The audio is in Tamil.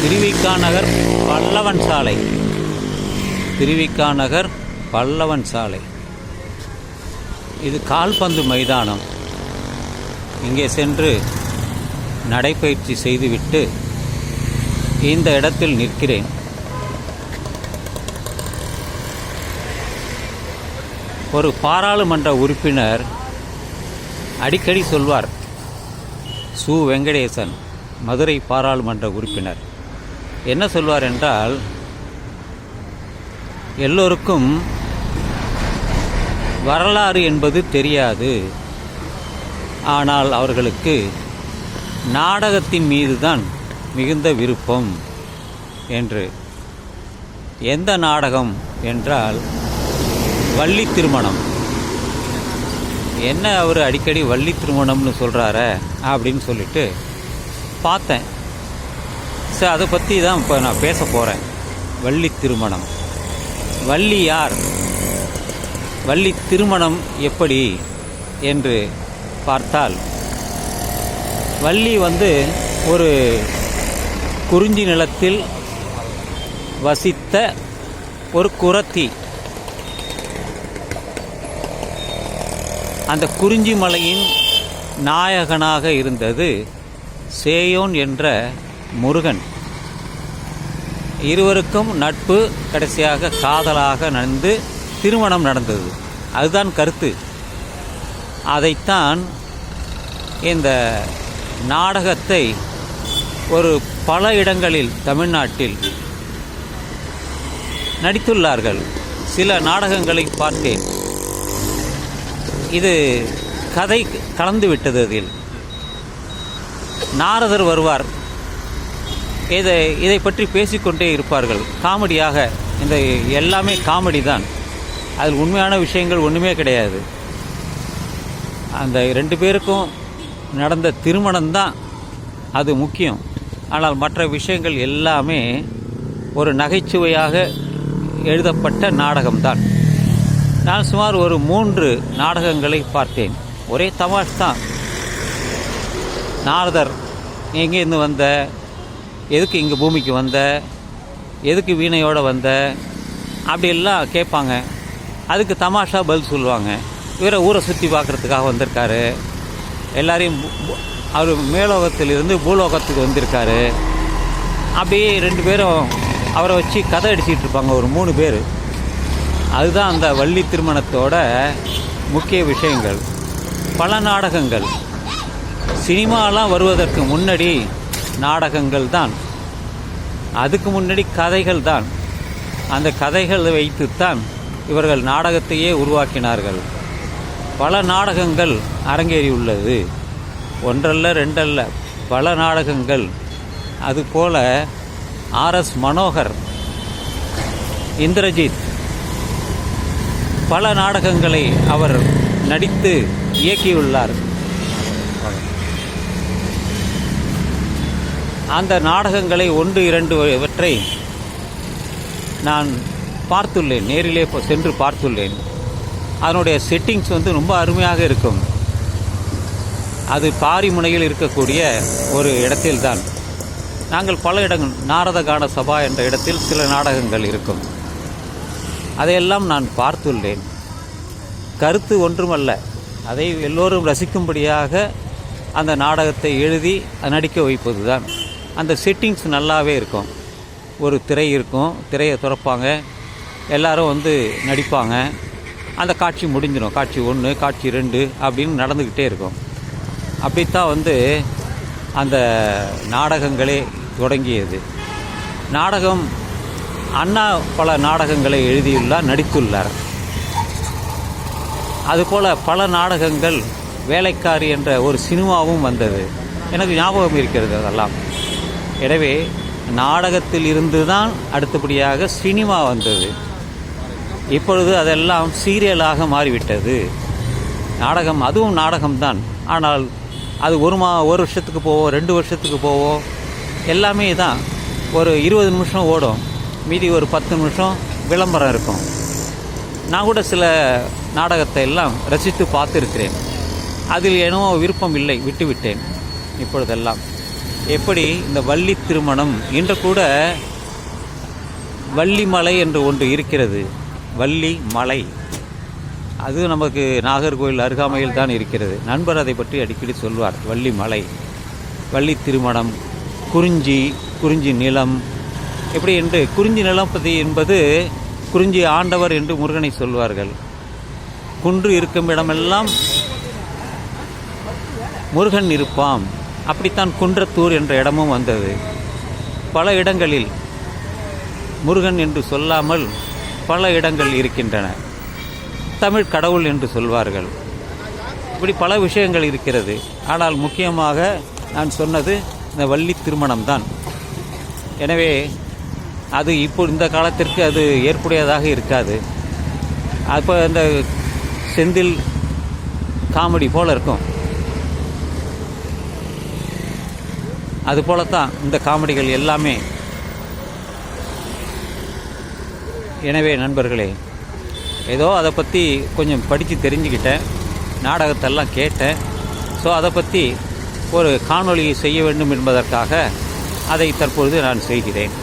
திருவிக்கா நகர் பல்லவன் சாலை. திருவிக்கா நகர் பல்லவன் சாலை. இது கால்பந்து மைதானம். இங்கே சென்று நடைப்பயிற்சி செய்துவிட்டு இந்த இடத்தில் நிற்கிறேன். ஒரு பாராளுமன்ற உறுப்பினர் அடிக்கடி சொல்வார் சு. வெங்கடேசன் மதுரை பாராளுமன்ற உறுப்பினர். என்ன சொல்வார் என்றால் எல்லோருக்கும் வரலாறு என்பது தெரியாது. ஆனால் அவர்களுக்கு நாடகத்தின் மீதுதான் மிகுந்த விருப்பம் என்று. எந்த நாடகம் என்றால் வள்ளி திருமணம். என்ன அவர் அடிக்கடி வள்ளி திருமணம்னு சொல்கிறார அப்படின்னு சொல்லிட்டு பார்த்தேன். ஸோ அதை பற்றி தான் இப்போ நான் பேச போகிறேன் வள்ளி திருமணம். வள்ளி யார்? வள்ளி திருமணம் எப்படி என்று பார்த்தால் வள்ளி வந்து ஒரு குறிஞ்சி நிலத்தில் வசித்த ஒரு குரத்தி. அந்த குறிஞ்சி மலையின் நாயகனாக இருந்தது சேயோன் என்ற முருகன். இருவருக்கும் நட்பு கடைசியாக காதலாக நடந்து திருமணம் நடந்தது. அதுதான் கருத்து. அதைத்தான் இந்த நாடகத்தை ஒரு பல இடங்களில் தமிழ்நாட்டில் நடித்துள்ளார்கள். சில நாடகங்களை பார்த்தேன். இது கதை கலந்துவிட்டது அதில். நாரதர் வருவார். இதை இதை பற்றி பேசிக்கொண்டே இருப்பார்கள். காமெடியாக இந்த எல்லாமே காமெடி தான். அதில் உண்மையான விஷயங்கள் ஒன்றுமே கிடையாது. அந்த ரெண்டு பேருக்கும் நடந்த திருமணம் தான் அது முக்கியம். ஆனால் மற்ற விஷயங்கள் எல்லாமே ஒரு நகைச்சுவையாக எழுதப்பட்ட நாடகம்தான். நான் சுமார் ஒரு மூன்று நாடகங்களை பார்த்தேன். ஒரே தமாஷ் தான். நாரதர் எங்கேருந்து வந்த எதுக்கு இங்கே பூமிக்கு வந்த? எதுக்கு வீணையோடு வந்த? அப்படியெல்லாம் கேட்பாங்க. அதுக்கு தமாஷா பதில் சொல்லுவாங்க. இவரை ஊரை சுற்றி பார்க்குறதுக்காக வந்திருக்காரு. எல்லாரையும் அவர் மேலோகத்திலிருந்து பூலோகத்துக்கு வந்திருக்காரு. அப்படியே ரெண்டு பேரும் அவரை வச்சு கதை அடிச்சிட்டு இருப்பாங்க ஒரு மூணு பேர். அதுதான் அந்த வள்ளி திருமணத்தோட முக்கிய விஷயங்கள். பல நாடகங்கள். சினிமாலாம் வருவதற்கு முன்னாடி நாடகங்கள் தான் அதுக்கு முன்னாடி கதைகள் தான் அந்த கதைகளை வைத்துத்தான் இவர்கள் நாடகத்தையே உருவாக்கினார்கள். பல நாடகங்கள் அரங்கேறியுள்ளது ஒன்றல்ல ரெண்டல்ல பல நாடகங்கள். அதுபோல ஆர்எஸ் மனோகர் இந்திரஜித் பல நாடகங்களை அவர் நடித்து இயக்கியுள்ளார். அந்த நாடகங்களை ஒன்று இரண்டு இவற்றை நான் பார்த்துள்ளேன். நேரிலே சென்று பார்த்துள்ளேன். அதனுடைய செட்டிங்ஸ் வந்து ரொம்ப அருமையாக இருக்கும். அது பாரிமுனையில் இருக்கக்கூடிய ஒரு இடத்தில்தான். நாங்கள் பல இடங்கள் நாரத கான சபா என்ற இடத்தில் சில நாடகங்கள் இருக்கும். அதையெல்லாம் நான் பார்த்துள்ளேன். கருத்து ஒன்றுமல்ல. அதை எல்லோரும் ரசிக்கும்படியாக அந்த நாடகத்தை எழுதி நடிக்க வைப்பது தான் அந்த செட்டிங்ஸ் நல்லாவே இருக்கும். ஒரு திரை இருக்கும் திரையை திறப்பாங்க. எல்லாரும் வந்து நடிப்பாங்க. அந்த காட்சி முடிஞ்சிடும். காட்சி ஒன்று காட்சி ரெண்டு அப்படின்னு நடந்துக்கிட்டே இருக்கும். அப்படித்தான் வந்து அந்த நாடகங்களே தொடங்கியது. நாடகம் அண்ணா பல நாடகங்களை எழுதியுள்ளார் நடித்துள்ளார். அதுபோல் பல நாடகங்கள் வேலைக்காரி என்ற ஒரு சினிமாவும் வந்தது. எனக்கு ஞாபகம் இருக்கிறது அதெல்லாம். எனவே நாடகத்தில் இருந்து தான் அடுத்தபடியாக சினிமா வந்தது. இப்பொழுது அதெல்லாம் சீரியலாக மாறிவிட்டது. நாடகம் அதுவும் நாடகம்தான். ஆனால் அது ஒரு மா ஒரு வருஷத்துக்கு போவோம் ரெண்டு வருஷத்துக்கு போவோம் எல்லாமே தான் ஒரு இருபது நிமிஷம் ஓடும். மீதி ஒரு பத்து நிமிஷம் விளம்பரம் இருக்கும். நான் கூட சில நாடகத்தை எல்லாம் ரசித்து பார்த்துருக்கிறேன். அதில் என்னவோ விருப்பம் இல்லை விட்டுவிட்டேன் இப்பொழுதெல்லாம். எப்படி இந்த வள்ளி திருமணம் இன்று கூட வள்ளிமலை என்று ஒன்று இருக்கிறது. வள்ளி மலை. அது நமக்கு நாகர்கோவில் அருகாமையில் தான் இருக்கிறது. நண்பர் அதை பற்றி அடிக்கடி சொல்வார். வள்ளி மலை வள்ளி திருமணம் குறிஞ்சி குறிஞ்சி நிலம். எப்படி என்று? குறிஞ்சி நிலப்பதி என்பது குறிஞ்சி ஆண்டவர் என்று முருகனை சொல்வார்கள். குன்று இருக்கும் இடமெல்லாம் முருகன் இருப்பாம். அப்படித்தான் குன்றத்தூர் என்ற இடமும் வந்தது. பல இடங்களில் முருகன் என்று சொல்லாமல் பல இடங்கள் இருக்கின்றன. தமிழ் கடவுள் என்று சொல்வார்கள். இப்படி பல விஷயங்கள் இருக்கிறது. ஆனால் முக்கியமாக நான் சொன்னது இந்த வள்ளி திருமணம்தான். எனவே அது இப்போ இந்த காலத்திற்கு அது ஏற்புடையதாக இருக்காது. அப்போ இந்த செந்தில் காமெடி போல் இருக்கும். அதுபோல தான் இந்த காமெடிகள் எல்லாமே. எனவே நண்பர்களே ஏதோ அதை பற்றி கொஞ்சம் படித்து தெரிஞ்சுக்கிட்டேன் நாடகத்தெல்லாம் கேட்டேன். ஸோ அதை பற்றி ஒரு காணொளியை செய்ய வேண்டும் என்பதற்காக அதை தற்பொழுது நான் செய்கிறேன்.